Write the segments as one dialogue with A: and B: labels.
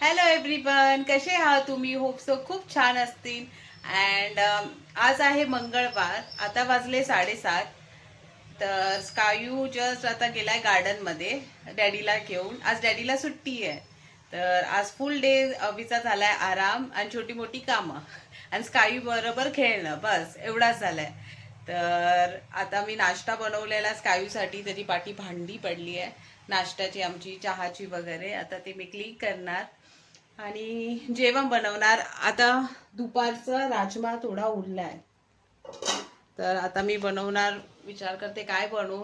A: Hello everyone कसे आहात तुम्ही? होप सो खूप छान असतील. अँड um, आज आहे मंगळवार. आता वाजले साडेसात. तर स्कायू जस्ट आता गेलाय गार्डनमध्ये डॅडीला घेऊन. आज डॅडीला सुट्टी आहे. तर आज फुल डे अवीचा झालाय आराम आणि छोटी मोठी कामं. आणि स्कायू बरोबर खेळणं. बस एवढाच झालाय. तर आता मी नाश्ता बनवलेला स्कायूसाठी त्याची पाठी भांडी पडली आहे. नाश्त्याची आमची चहाची वगैरे. आता ते मी क्लीन करणार. आणि जेवण बनवणार. आता दुपारचं राजमा थोडा उरला आहे तर आता मी बनवणार विचार करते काय बनवू.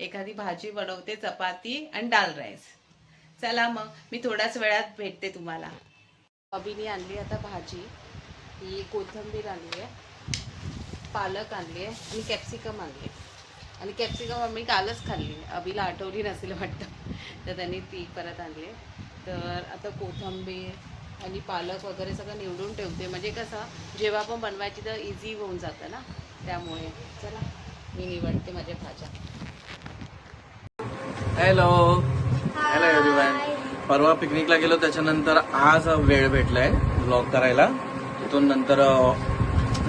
A: एखादी भाजी बनवते चपाती आणि डाल राईस. चला मग मी थोड्याच वेळात भेटते तुम्हाला. अभिनी आणली आता भाजी. ही कोथिंबीर आणली आहे. पालक आणली आहे. आणि कॅप्सिकम आणली आणि कॅप्सिकम आम्ही कालच खाल्ली. अभिला आठवली नसेल वाटतं. तर त्यांनी ती परत आणली आहे. तर आता कोथिंबीर आणि पालक वगैरे सगळं निवडून ठेवते. म्हणजे कसं जेव्हा पण बनवायची तर इझी होऊन जातं ना? त्यामुळे चला मी निवडते माझ्या भाज्या.
B: हॅलो हॅलो एव्हरीवन परवा पिकनिकला गेलो त्याच्यानंतर आज वेळ भेटलाय ब्लॉग करायला. तिथून नंतर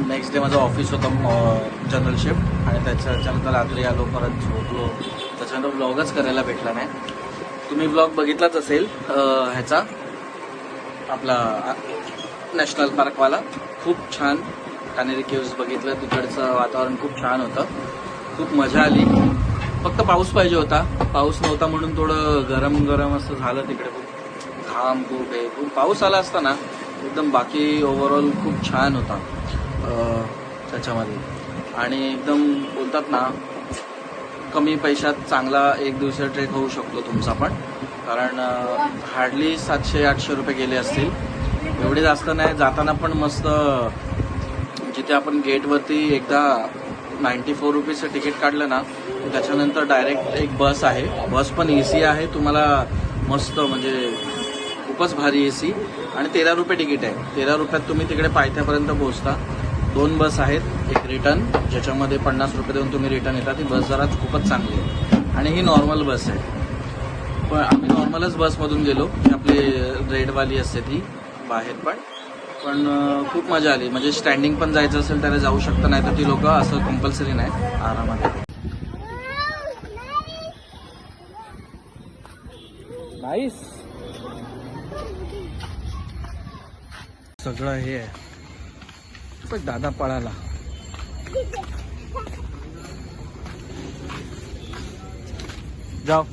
B: नेक्स्ट डे माझं ऑफिस होतं जनरल शिफ्ट आणि त्याच्यानंतर रात्री आलो परत झोपलो. त्याच्यानंतर ब्लॉगच करायला भेटला नाही. तुम्ही ब्लॉग बघितलाच असेल ह्याचा. आपला नॅशनल पार्कवाला खूप छान. कानेरी केव्स बघितलं तिकडचं वातावरण खूप छान होतं. खूप मजा आली. फक्त पाऊस पाहिजे होता. पाऊस नव्हता म्हणून थोडं गरम गरम असं झालं तिकडे खूप. घाम खूप हे खूप पाऊस आला असता ना एकदम बाकी ओव्हरऑल खूप छान होता त्याच्यामध्ये. आणि एकदम बोलतात ना कमी पैशात चांगला एक दिवसीय ट्रेक होऊ शकतो तुमचा पण. कारण हार्डली सातशे आठशे रुपये गेले असतील. एवढे जास्त नाही जाताना पण मस्त जिथे आपण गेटवरती एकदा नाईन्टी फोर रुपीजचं तिकीट काढलं ना त्याच्यानंतर डायरेक्ट एक बस आहे. बस पण ए सी आहे तुम्हाला मस्त म्हणजे खूपच भारी ए सी आणि तेरा रुपये तिकीट आहे. तेरा रुपयात तुम्ही तिकडे पायथ्यापर्यंत पोहोचता. दोन बस आहेत एक रिटर्न ज्याच्यामध्ये पन्नास रुपये देऊन तुम्ही रिटर्न येता ती बस जरा खूपच चांगली आहे. आणि ही नॉर्मल बस आहे. पण आम्ही नॉर्मलच बसमधून गेलो. ही आपली रेडवाली असते ती बाहेर पण. पण खूप मजा आली. म्हणजे स्टँडिंग पण जायचं असेल त्याला जाऊ शकता नाही तर ती लोक असं कंपल्सरी नाही आरामात. नाईस सगळं हे आहे. पण दादा पळाला. जाओ.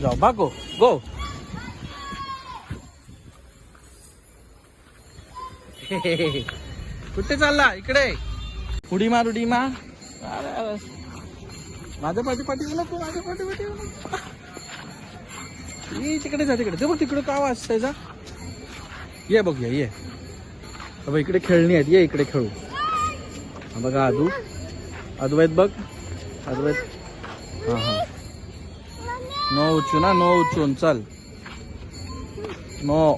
B: जाओ. भागो हो. गो कुठे चालला? इकडे. उडी मार उडी मार. अरे, माझ्या पाठी पाठी येऊ नको माझ्या पाठी पाठी ये तिकडे जा तिकडे. बघ तिकडे का वाजतंय जा. ये बघ ये. बघ इकडे खेळणी आहेत. ये इकडे खेळू. बघा आदू. अद्वैत बघ. अद्वैत हा हा. नो उचू ना नो उचून चल. नो.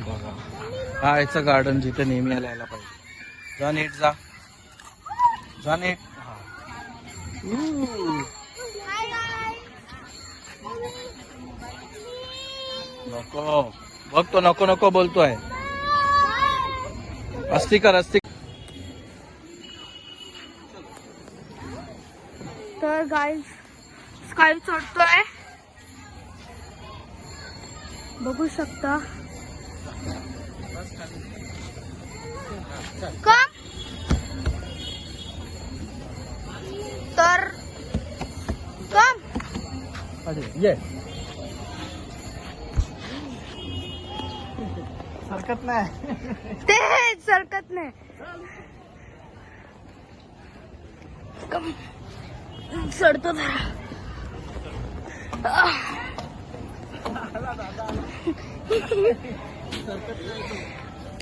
B: बघा. हा याचं गार्डन जिथे नेहमी यायला पाहिजे. जा नीट जा. जा नीट. हा. नको. बघ तो नको नको बोलतोय. अस्ती कर अस्ती
C: तर गाईज स्काय चढतोय. बघू शकता. का तर कम
B: ये. हरकत नाही
C: ते सरकत नाही कम। चढतो जरा आह.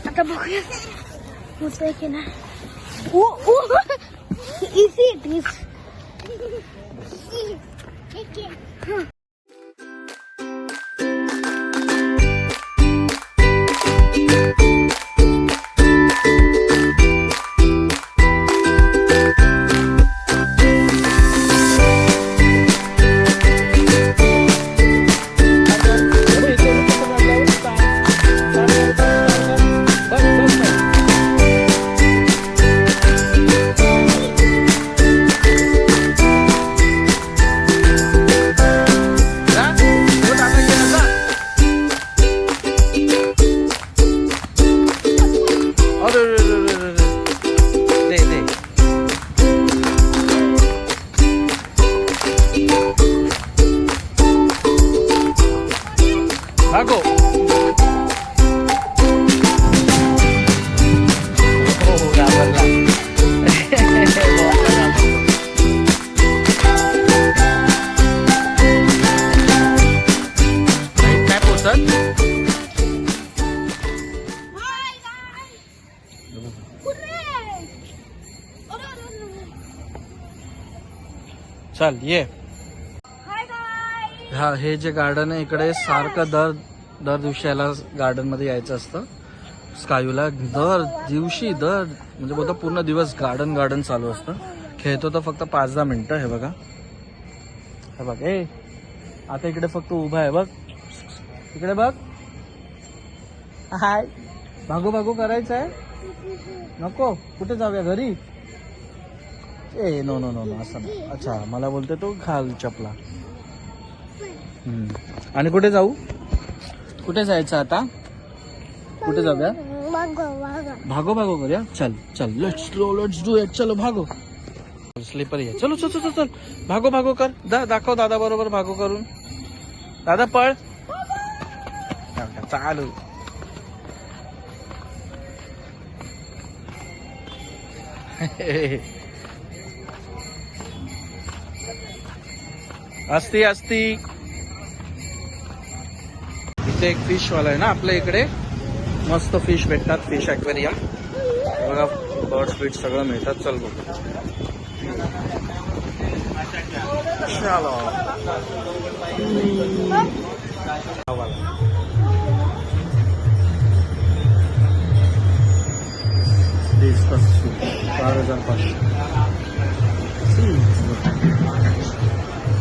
C: आता बघूया होतंय की नाही इझी इट इज
B: चल ये. हा हे जे गार्डन आहे इकडे सारखं दर दर दिवशी याला गार्डनमध्ये यायचं असतं. स्कायूला दर दिवशी दर म्हणजे बोलतो पूर्ण दिवस गार्डन गार्डन चालू असतं. खेळतो तर फक्त पाच दहा मिनिटं हे बघा. हे बघ ए. आता इकडे फक्त उभा आहे बघ. इकडे बघ. हाय भागो भागो करायचं आहे नको. कुठे जाऊया? घरी? ए नो नो नो नो असं नाही. अच्छा मला बोलते तो घाल चपला. आणि कुठे जाऊ? कुठे जायचं आता? कुठे जाऊया? भागो भागो करूया. चल चल लेट्स लो लेट्स डू इट चलो भागो. स्लीपर ये. चलो चल चल चल. भागो भागो कर. दा दाखव दादा बरोबर भागो करून. दादा पळ. चालू. असती असती. इथे एक फिश वाला आहे ना आपल्या इकडे. मस्त फिश भेटतात फिश ॲक्वेरियम बघा बर्ड बीट सगळं मिळतात. चल बघ. चलो चार हजार पाचशे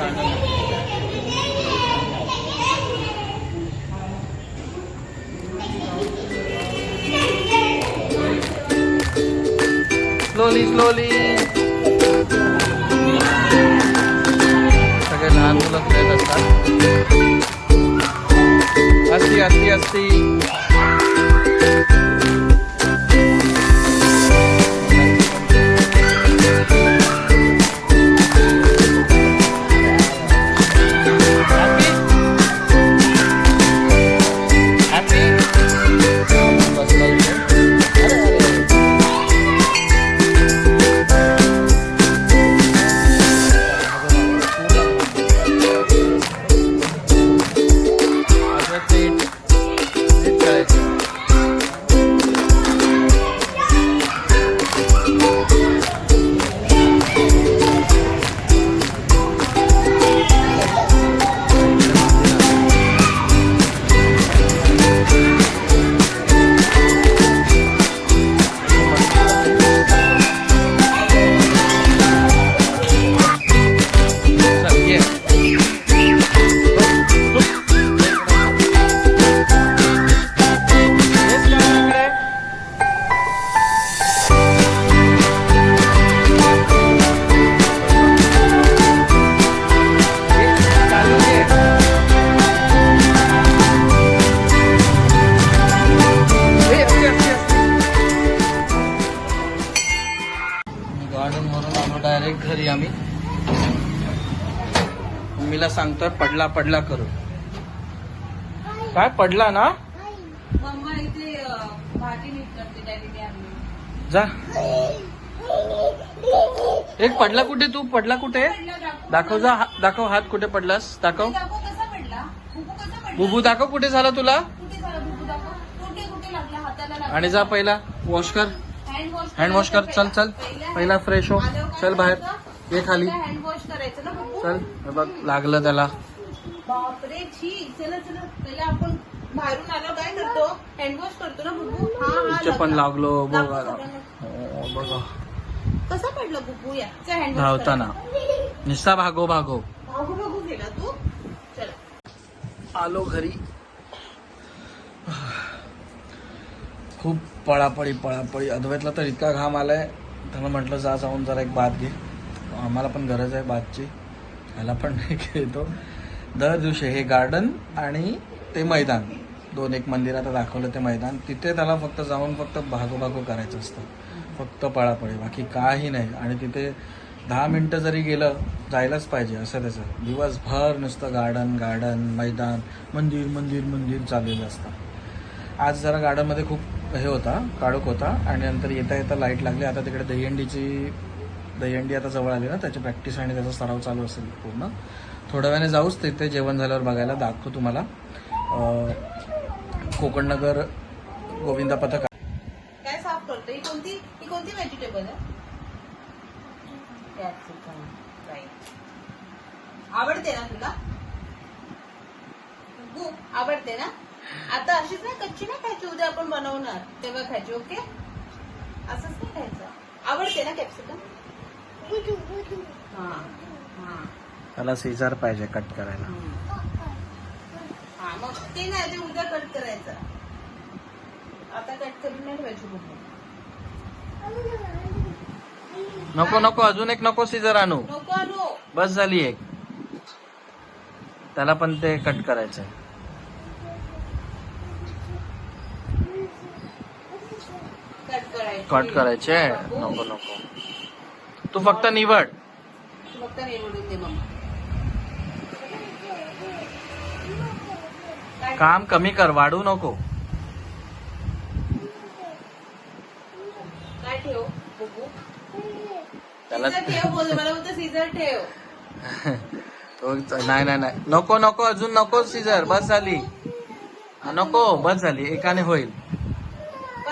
B: इथे स्लोली स्लोली सगळे लहान मुलं खेळत असतात असती असती असती डायरेक्ट घरी आम्ही. मम्मीला सांगतोय पडला पडला करू. काय पडला ना? जा. एक पडला कुठे तू? पडला कुठे? दाखव. जा दाखव हात कुठे पडलास? दाखव.
A: बुबू
B: दाखव कुठे झाला तुला? आणि जा पहिला वॉश कर.
A: हँड वॉश
B: कर चल चल. पहिला फ्रेश हो. चल बाहेर. ये खाली.
A: हँड वॉश करायचं ना बुबू?
B: चल हे बघ लागलं त्याला.
A: बापरे छी. चला चला. पहिला आपण बाहेरून आलो काय करतो? हँड वॉश करतो ना बुबू? हा हा
B: इथे पण
A: लागला.
B: बघ. हो, बघा.
A: कसा पडला बुबू हँड
B: धावताना निस्ता भागो भागो.
A: भागू भागू गेला तू. चला.
B: आलो घरी. खूप पळापळी पळापळी अद्वैतला तर इतका घाम आलाय. त्याला म्हटलं जा जाऊन जरा एक बात घे. आम्हाला पण गरज आहे बातची. ह्याला पण नाही घेतो दर दिवशी हे गार्डन आणि ते मैदान. दोन एक मंदिर आता दाखवलं ते मैदान. तिथे त्याला फक्त जाऊन फक्त भागोभागो करायचं असतं. फक्त पळापळी बाकी काही नाही. आणि तिथे दहा मिनटं जरी गेलं जायलाच पाहिजे असं त्याचं. दिवसभर नुसतं गार्डन गार्डन मैदान मंदिर मंदिर मंदिर चाललेलं असतं. आज जरा गार्डनमध्ये खूप हे होता काळोख होता आणि नंतर येता येता लाइट लागली. आता तिकडे दहीहंडीची दहीहंडी आता जवळ आली ना त्याची प्रॅक्टिस आणि त्याचा सराव चालू असेल पूर्ण. थोड्या वेळाने जाऊच तिथे जेवण झाल्यावर बघायला दाखवतो तुम्हाला. कोकणनगर गोविंदा पथक.
A: काय साफ करतो ही कोणती ही कोणती व्हेजिटेबल आहे? आवडते ना तुला? आवडते ना? आता अशीच ना कच्ची नाही खायची उद्या आपण बनवणार. तेव्हा खायची ओके? असंच नाही खायचं. आवडते ना कॅप्सिकम हा हा.
B: त्याला सीझर पाहिजे कट करायला.
A: हा मग ते नाही ते उद्या कट करायचं. आता कट करून नाही ठेवायची कुठे
B: नको नको अजून एक नको सीझर आणू.
A: नको आणू.
B: बस झाली एक. त्याला पण ते कट करायचंय.
A: कट करायची
B: नको नको. तू फक्त निवड.
A: तू फक्त निवडून दे मम्मा. काय
B: काम कमी कर वाढू नको.
A: काय ठेव? बघू.
B: त्याला
A: सीझर ठेव बोल मला बोलतो सीझर ठेव.
B: तो नाही नाही नाही. नको नको अजून नको सीझर बस झाली. नको बस झाली. एकाने होईल.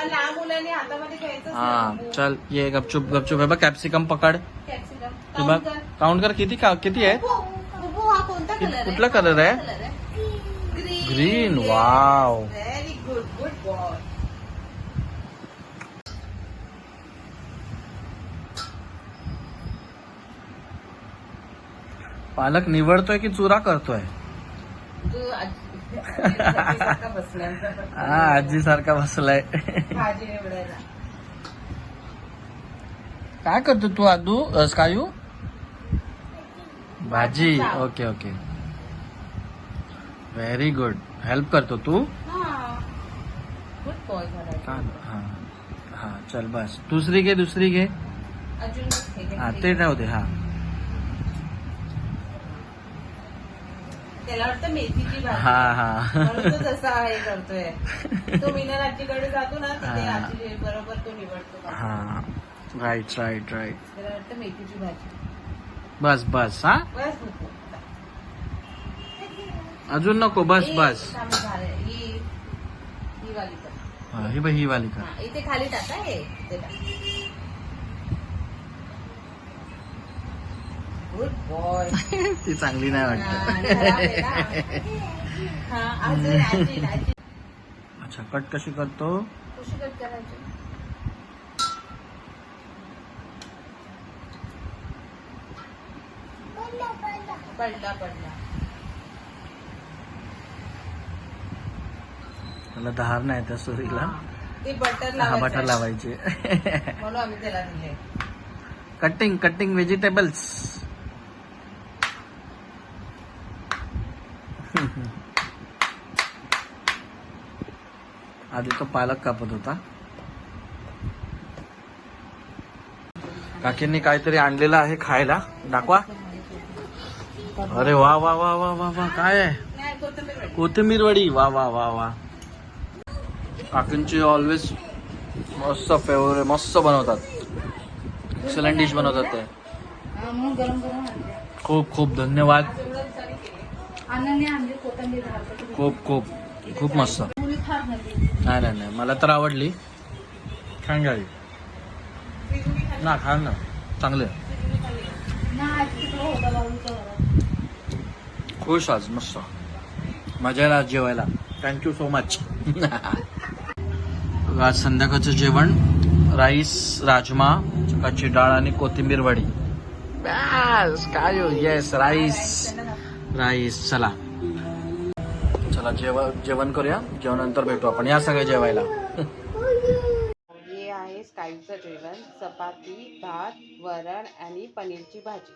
A: लहान मुलांनी हातामध्ये घ्यायचं
B: हा चल ये गपचूप गपचूप. हे बघ कॅप्सिकम पकड. हे बघ काउंट कर किती का किती आहे?
A: हा कोणता कलर आहे?
B: कुठला color आहे?
A: Green
B: Green, wow.
A: Very good good boy
B: पालक निवडतोय की चुरा करतोय? हा आजी सारखा बसलाय काय करतो तू आदू अ, स्कायू भाजी. Okay okay. Very good help करतो तू?
A: हा.
B: हा हा. चल बस. दुसरी घे दुसरी
A: हे घे.
B: हा ते राहू दे हा.
A: त्याला वाटतं मेथीची भाजी.
B: हा हा.
A: म्हणून तो तसा हे करतोय. तो मीनल आजीकडे जातो ना तिथे. आजी बरोबर तो निवडतो.
B: हा. राईट राईट राईट
A: त्याला वाटतं मेथीची भाजी.
B: बस बस हा?
A: बस.
B: अजून नको बस बस.
A: ही वाली कर.
B: हा, ही बघ ही वाली का
A: हा, इथे खाली टाका हे. इथे टाक गुड बॉय
B: ती चांगली नाही वाटत.
A: हा
B: अच्छा कट कशी करतो?
A: कशी कट करायची?
C: पडला पडला.
A: पडला पडला
B: मला धार नाही त्या सुरीला.
A: हा. ते बटर
B: हा बटर
A: लावायचं.
B: लावायचे.
A: म्हणून आम्ही त्याला दिले.
B: कटिंग कटिंग व्हेजिटेबल्स आधी तो पालक कापत होता. काकींनी काहीतरी आणलेलं आहे खायला. दाखवा. अरे वा वा वा वा वा वा. काय आहे?
A: कोथिंबीर वडी.
B: वा वा वा वा. काकींची ऑलवेज मस्त फेवरेट मस्त बनवतात. एक्सलंट डिश बनवतात ते.
D: हा,
B: खूप खूप धन्यवाद. खूप खूप खूप मस्त. नाही नाही नाही. मला तर आवडली. झाली ना खा ना. चांगले. खुश आज मस्त. मजा येईल आज जेवायला थँक्यू सो मच आज संध्याकाळचं जेवण राईस राजमा कच्ची डाळ आणि कोथिंबीर वडी. बस काय येस राईस. राईस चला. चला जेवण जेवण करूया. जेवणानंतर भेटू आपण. या सगळ्या जेवायला.
A: हे आहे स्कायचं जेवण. चपाती भात वरण आणि पनीरची भाजी.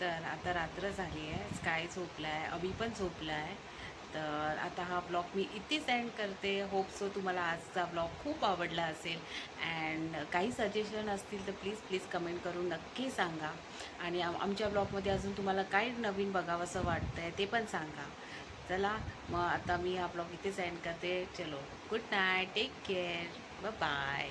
A: तर आता रात्र झाली आहे. स्काय झोपला आहे अभि पण झोपला आहे तर आता हा ब्लॉग मी इथेच एंड करते. होप सो तुम्हाला आजचा ब्लॉग खूप आवडला असेल. अँड काही सजेशन असतील तर प्लीज प्लीज कमेंट करून नक्की सांगा. आणि आम आमच्या ब्लॉगमध्ये अजून तुम्हाला काय नवीन बघावंसं वाटतं आहे ते पण सांगा. चला मग आता मी हा ब्लॉग इथेच एंड करते. चलो good night take care bye